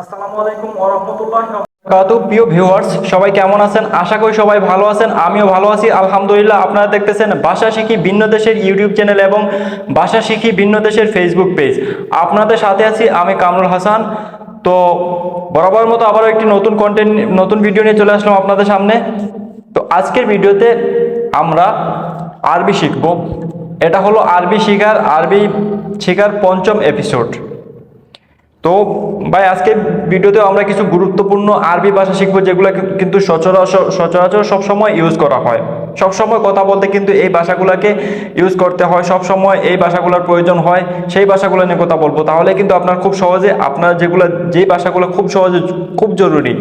আসসালামু আলাইকুম ভিউয়ার্স, সবাই কেমন আছেন? আশা করি সবাই ভালো আছেন, আমিও ভালো আছি। আলহামদুলিল্লাহ, আপনারা দেখতেছেন ভাষা শিখি ভিন্ন দেশের ইউটিউব চ্যানেল এবং ভাষা শিখি দেশের ফেসবুক পেজ আপনাদের সাথে আছি আমি কামরুল হাসান। তো বরাবর মতো আবারও একটি নতুন কন্টেন্ট নতুন ভিডিও নিয়ে চলে আসলাম আপনাদের সামনে। তো আজকের ভিডিওতে আমরা আরবি শিখব। এটা হলো আরবি শিখার, আরবি শেখার পঞ্চম এপিসোড তো ভাই, আজকে ভিডিওতে আমরা কিছু গুরুত্বপূর্ণ আরবি ভাষা শিখব, যেগুলো কিন্তু সচরাচর সচরাচর সবসময় ইউজ করা হয়। সবসময় কথা বলতে কিন্তু এই ভাষাগুলোকে ইউজ করতে হয়, সবসময় এই ভাষাগুলোর প্রয়োজন হয়, সেই ভাষাগুলো নিয়ে কথা বলব। তাহলে কিন্তু আপনার খুব সহজে আপনার যেগুলো যেই ভাষাগুলো খুব সহজে, খুব জরুরি,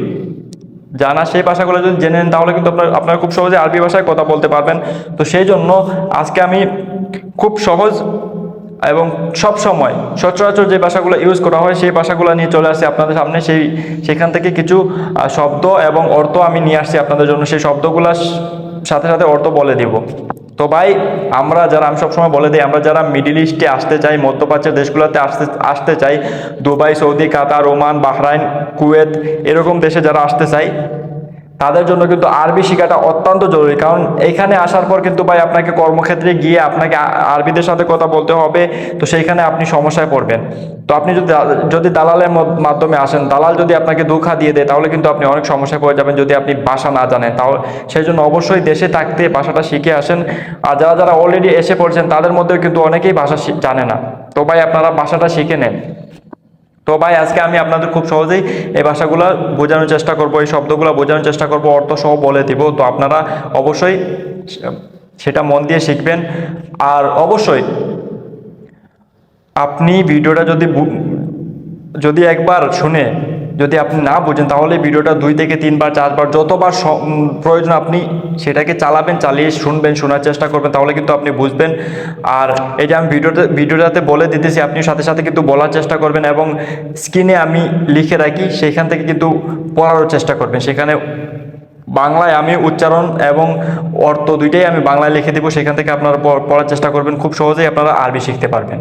জানা সেই ভাষাগুলো যদি জেনে নেন, তাহলে কিন্তু আপনার আপনারা খুব সহজে আরবি ভাষায় কথা বলতে পারবেন। তো সেই জন্য আজকে আমি খুব সহজ এবং সব সময় সচরাচর যে ভাষাগুলো ইউজ করা হয়, সেই ভাষাগুলো নিয়ে চলে আসছি আপনাদের সামনে। সেই, সেখান থেকে কিছু শব্দ এবং অর্থ আমি নিয়ে আসছি আপনাদের জন্য। সেই শব্দগুলোর সাথে সাথে অর্থ বলে দিব। তো ভাই, আমরা যারা, আমি সবসময় বলে দিই, আমরা যারা মিডিল ইস্টে আসতে চাই, মধ্যপ্রাচ্যের দেশগুলোতে আসতে আসতে চাই, Dubai, Saudi, Qatar, Oman, Bahrain, Kuwait, এরকম দেশে যারা আসতে চাই তাদের জন্য কিন্তু আরবি শেখাটা অত্যন্ত জরুরি। কারণ এখানে আসার পর কিন্তু ভাই আপনাকে কর্মক্ষেত্রে গিয়ে আপনাকে আরবিদের সাথে কথা বলতে হবে। তো সেইখানে আপনি সমস্যায় পড়বেন। তো আপনি যদি যদি দালালের মাধ্যমে আসেন, দালাল যদি আপনাকে দুঃখা দিয়ে দেয়, তাহলে কিন্তু আপনি অনেক সমস্যায় পড়ে যাবেন যদি আপনি ভাষা না জানেন। তাহলে সেই জন্য অবশ্যই দেশে থাকতে ভাষাটা শিখে আসেন। আর যারা যারা অলরেডি এসে পড়ছেন, তাদের মধ্যেও কিন্তু অনেকেই ভাষা জানে না। তো ভাই আপনারা ভাষাটা শিখে নেন। তো ভাই, আজকে আমি আপনাদের খুব সহজেই এই ভাষাগুলো বোঝানোর চেষ্টা করব, এই শব্দগুলো বোঝানোর চেষ্টা করব অর্থ সহ বলে দিব। তো আপনারা অবশ্যই সেটা মন দিয়ে শিখবেন। আর অবশ্যই আপনি ভিডিওটা যদি যদি একবার শুনে যদি আপনি না বুঝেন, তাহলে ভিডিওটা দুই থেকে তিনবার, চারবার, যতবার প্রয়োজন আপনি সেটাকে চালাবেন, চালিয়ে শুনবেন, শোনার চেষ্টা করবেন, তাহলে কিন্তু আপনি বুঝবেন। আর এই যে আমি ভিডিওতে, ভিডিওটাতে বলে দিতেছি আপনি সাথে সাথে কিন্তু বলার চেষ্টা করবেন এবং স্ক্রিনে আমি লিখে রাখি, সেখান থেকে কিন্তু পড়ারও চেষ্টা করবেন। সেখানে বাংলায় আমি উচ্চারণ এবং অর্থ দুইটাই আমি বাংলায় লিখে দেবো, সেখান থেকে আপনারা পড়ার চেষ্টা করবেন। খুব সহজেই আপনারা আরবি শিখতে পারবেন।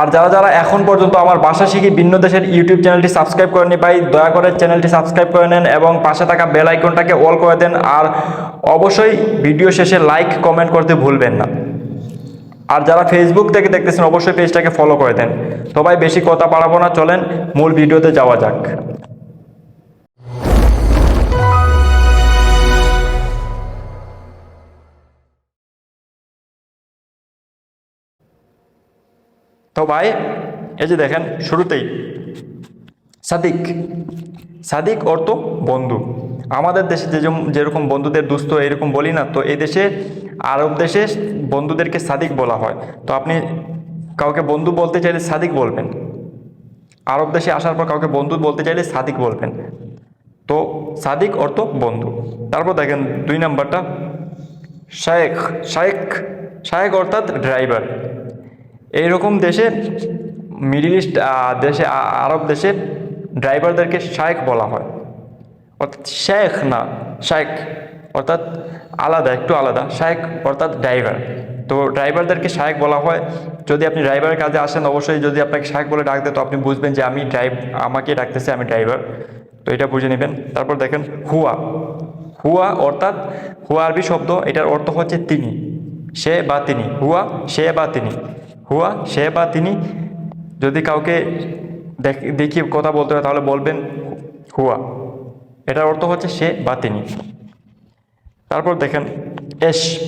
আর যারা যারা এখন পর্যন্ত আমার বাসা শিখি ভিন্ন দেশের ইউটিউব চ্যানেলটি সাবস্ক্রাইব করেনি ভাই, দয়া করে চ্যানেলটি সাবস্ক্রাইব করে নেন এবং পাশে থাকা বেল আইকনটাকে অল করে দেন। আর অবশ্যই ভিডিও শেষে লাইক কমেন্ট করতে ভুলবেন না। আর যারা ফেসবুক থেকে দেখতেছেন, অবশ্যই পেজটাকে ফলো করে দেন। তো ভাই, বেশি কথা বাড়াবো না, চলেন মূল ভিডিওতে যাওয়া যাক। তো ভাই, এই যে দেখেন, শুরুতেই সাদিক। সাদিক অর্থ বন্ধু। আমাদের দেশে যে যেরকম বন্ধুদের দুস্থ এরকম বলি না, তো এই দেশে আরব দেশে বন্ধুদেরকে সাদিক বলা হয়। তো আপনি কাউকে বন্ধু বলতে চাইলে সাদিক বলবেন। আরব দেশে আসার পর কাউকে বন্ধু বলতে চাইলে সাদিক বলবেন। তো সাদিক অর্থ বন্ধু। তারপর দেখেন, দুই নাম্বারটা, শায়েখ। শায়েখ শায়েখ অর্থাৎ ড্রাইভার এইরকম দেশে মিডিল ইস্ট দেশে আরব দেশে ড্রাইভারদেরকে শায়েখ বলা হয়। অর্থাৎ শেখ না, শায়েখ, অর্থাৎ আলাদা, একটু আলাদা, শায়েখ, অর্থাৎ ড্রাইভার। তো ড্রাইভারদেরকে শায়েক বলা হয়। যদি আপনি ড্রাইভারের কাজে আসেন, অবশ্যই যদি আপনাকে শায়েক বলে ডাকতে তো আপনি বুঝবেন যে আমি ড্রাইভ, আমাকে ডাকতেছে আমি ড্রাইভার। তো এটা বুঝে নেবেন। তারপর দেখেন হুয়া। হুয়া অর্থাৎ হুয়া আরবি শব্দ, এটার অর্থ হচ্ছে তিনি, সে বা তিনি। হুয়া, সে বা তিনি। হুয়া, সে বা তিনি যদি কাউকে দেখ- দেখিয়ে কথা বলতে হয়, তাহলে বলবেন হুয়া। এটার অর্থ হচ্ছে সে বা তিনি। তারপর দেখেন, এস।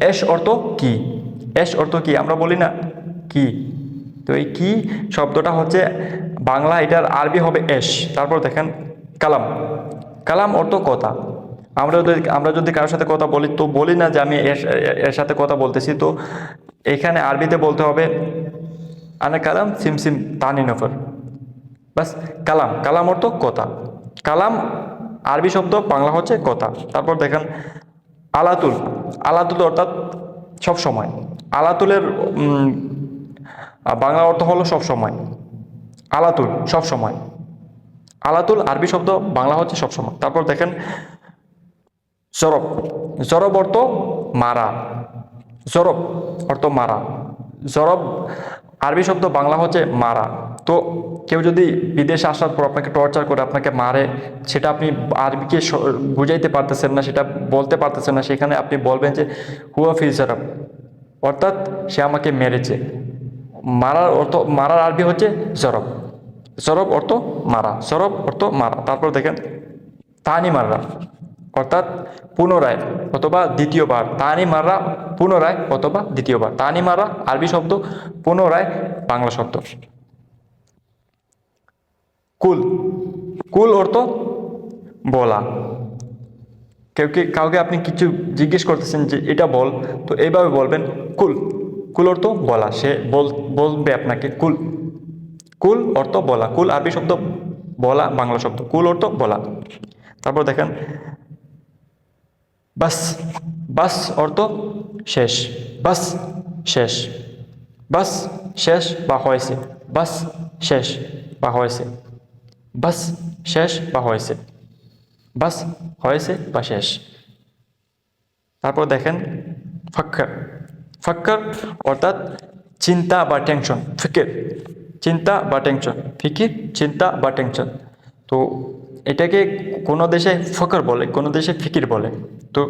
এস অর্থ কি? এস অর্থ কি? আমরা বলি না কি। তো এই কি শব্দটা হচ্ছে বাংলা, এটার আরবি হবে এস। তারপর দেখেন, কালাম। কালাম অর্থ কথা। আমরা যদি আমরা যদি কারোর সাথে কথা বলি, তো বলি না যে আমি এর সাথে কথা বলতেছি। তো এখানে আরবিতে বলতে হবে, আনে কালাম, সিম সিম, তানি নফর বাস কালাম। কালাম অর্থ কথা। কালাম, আরবি শব্দ, বাংলা হচ্ছে কথা। তারপর দেখেন, আলাতুল। আলাতুল অর্থাৎ সব সময়। আলাতুলের বাংলা অর্থ হলো সব সময়। আলাতুল, সব সময়। আলাতুল, আরবি শব্দ, বাংলা হচ্ছে সব সময়। তারপর দেখেন, জরব। জরব অর্থ মারা। জরব অর্থ মারা। জরব আরবি শব্দ বাংলা হচ্ছে মারা। তো কেউ যদি বিদেশে আসার পর আপনাকে টর্চার করে, আপনাকে মারে, সেটা আপনি আরবিকে বুঝাইতে পারতেছেন না, সেটা বলতে পারতেছেন না, সেখানে আপনি বলবেন যে, হুয়া ফিজারাব অর্থাৎ সে আমাকে মেরেছে। মারার অর্থ, মারার আরবি হচ্ছে জরব। জরব অর্থ মারা সরব অর্থ মারা। তারপর দেখেন তানি মাররা অর্থাৎ পুনরায় অথবা দ্বিতীয়বার, তানি মারা পুনরায় অথবা দ্বিতীয়বার, তানি মারা আরবি শব্দ পুনরায় বাংলা শব্দ। কুল কুল অর্থ বলা। কেউ কি, কাউকে আপনি কিছু জিজ্ঞেস করতেছেন যে এটা বল, তো এইভাবে বলবেন কুল। কুল অর্থ বলা, সে বল, বলবে আপনাকে কুল। কুল অর্থ বলা, কুল আরবি শব্দ বলা, বাংলা শব্দ। কুল অর্থ বলা। তারপর দেখেন বাস বাস অর্থ শেষ বাস শেষ বাস শেষ বা হয়েছে বাস শেষ বা হয়েছে বাস শেষ বা হয়েছে বাস হয়েছে বা শেষ তারপর দেখেন ফাক্কার ফাক্কার অর্থাৎ চিন্তা বা টেনশন ফিকির চিন্তা বা টেনশন ফিকির চিন্তা বা টেনশন তো এটাকে কোনো দেশে ফকর বলে, কোনো দেশে ফিকির বলে। তো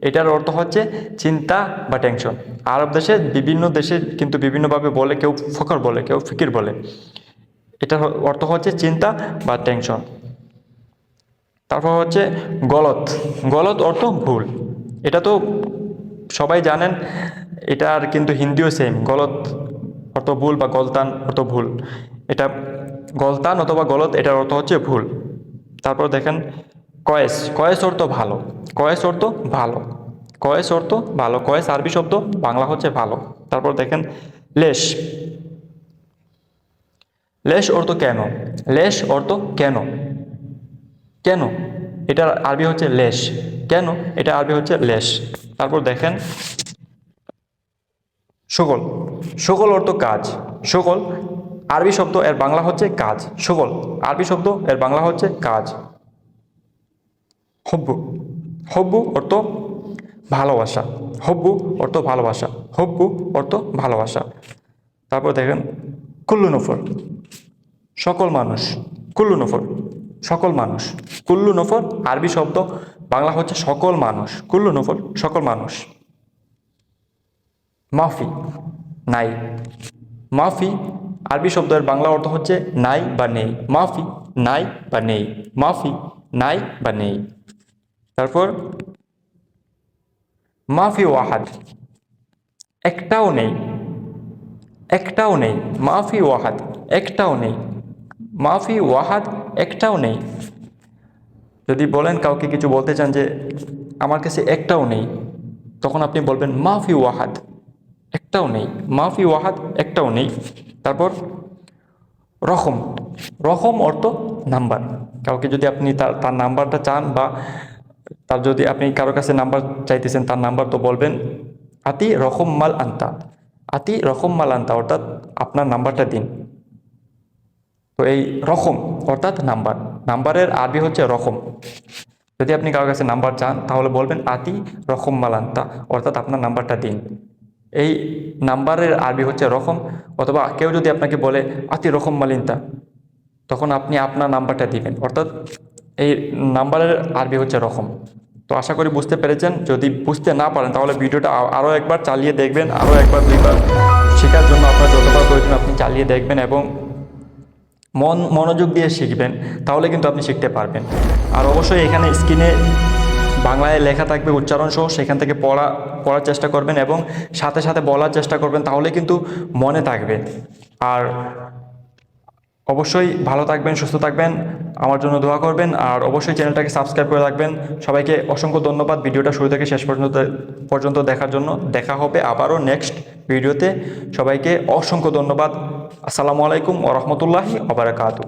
এটার অর্থ হচ্ছে চিন্তা বা টেনশন আরব দেশে বিভিন্ন দেশে কিন্তু বিভিন্নভাবে বলে, কেউ ফকর বলে, কেউ ফিকির বলে। এটার অর্থ হচ্ছে চিন্তা বা টেনশন তারপর হচ্ছে গলত। গলত অর্থ ভুল। এটা তো সবাই জানেন এটার কিন্তু হিন্দিও সেম গলত অর্থ ভুল বা গলতান অর্থ ভুল। এটা গলতান অথবা গলত, এটার অর্থ হচ্ছে ভুল। তারপর দেখেন, কয়েস কয়েস অর্থ ভালো, কয়েস অর্থ ভালো, কয়েস অর্থ ভালো, কয়েস আরবি শব্দ বাংলা হচ্ছে ভালো। তারপর দেখেন, লেশ লেশ অর্থ কেন? লেশ অর্থ কেন? কেন? এটার আরবি হচ্ছে লেশ। কেন? এটা আরবি হচ্ছে লেশ। তারপর দেখেন সকল সকল অর্থ কাজ সকল আরবি শব্দ এর বাংলা হচ্ছে কাজ। সকল আরবি শব্দ এর বাংলা হচ্ছে কাজ। হব্বু হব্বু অর্থ ভালোবাসা। হব্বু অর্থ ভালোবাসা। হব্বু অর্থ ভালোবাসা। তারপর দেখেন, কুল্লু নফর। সকল মানুষ, কুল্লু নফর, সকল মানুষ। কুল্লু নফর, আরবি শব্দ বাংলা হচ্ছে সকল মানুষ। কুল্লু নফর, সকল মানুষ। মাফি, নাই। মাফি আরবি শব্দের বাংলা অর্থ হচ্ছে নাই বা নেই। মাফি, নাই বা নেই। মাফি, নাই বা নেই। তারপর, মাফি ওয়াহাদ একটাও নেই। একটাও নেই। মাফি ওয়াহাদ একটাও নেই। মাফি ওয়াহাদ একটাও নেই। যদি বলেন কাউকে কিছু বলতে চান যে, আমার কাছে একটাও নেই, তখন আপনি বলবেন, মাফি ওয়াহাদ একটাও নেই। মাফি ওয়াহাদ একটাও নেই। তারপর রকম রকম অর্থ নাম্বার। কাউকে যদি আপনি তার তার নাম্বারটা চান বা তার যদি আপনি কারও কাছে নাম্বার চাইতেছেন, তার নাম্বার তো বলবেন, আতি রকম মাল আনতা। আতি রকম মাল আনতা, অর্থাৎ আপনার নাম্বারটা দিন। তো এই রকম অর্থাৎ নাম্বার। নাম্বারের আরবি হচ্ছে রকম যদি আপনি কারোর কাছে নাম্বার চান, তাহলে বলবেন, আতি রকম মাল মালান্তা অর্থাৎ আপনার নাম্বারটা দিন। এই নাম্বারের আরবি হচ্ছে রকম অথবা কেউ যদি আপনাকে বলে, আতি রকম মালিন্তা তখন আপনি আপনার নাম্বারটা দিবেন। অর্থাৎ এই নাম্বারের আরবি হচ্ছে রকম। তো আশা করি বুঝতে পেরেছেন। যদি বুঝতে না পারেন, তাহলে ভিডিওটা আরও একবার চালিয়ে দেখবেন, আরও একবার দুইবার শেখার জন্য আপনার যতবার প্রয়োজন আপনি চালিয়ে দেখবেন এবং মন, মনোযোগ দিয়ে শিখবেন, তাহলে কিন্তু আপনি শিখতে পারবেন। আর অবশ্যই এখানে স্ক্রিনে বাংলায় লেখা থাকবে উচ্চারণ সহ, সেখান থেকে পড়া, পড়ার চেষ্টা করবেন এবং সাথে সাথে বলার চেষ্টা করবেন তাহলে কিন্তু মনে থাকবে। আর অবশ্যই ভালো থাকবেন, সুস্থ থাকবেন, আমার জন্য দোয়া করবেন, আর অবশ্যই চ্যানেলটাকে সাবস্ক্রাইব করে রাখবেন। সবাইকে অসংখ্য ধন্যবাদ, ভিডিওটা শুরু থেকে শেষ পর্যন্ত পর্যন্ত দেখার জন্য। দেখা হবে আবারও নেক্সট ভিডিওতে সবাইকে অসংখ্য ধন্যবাদ। আসসালামু আলাইকুম ও রহমতুল্লাহি আবরাকাতু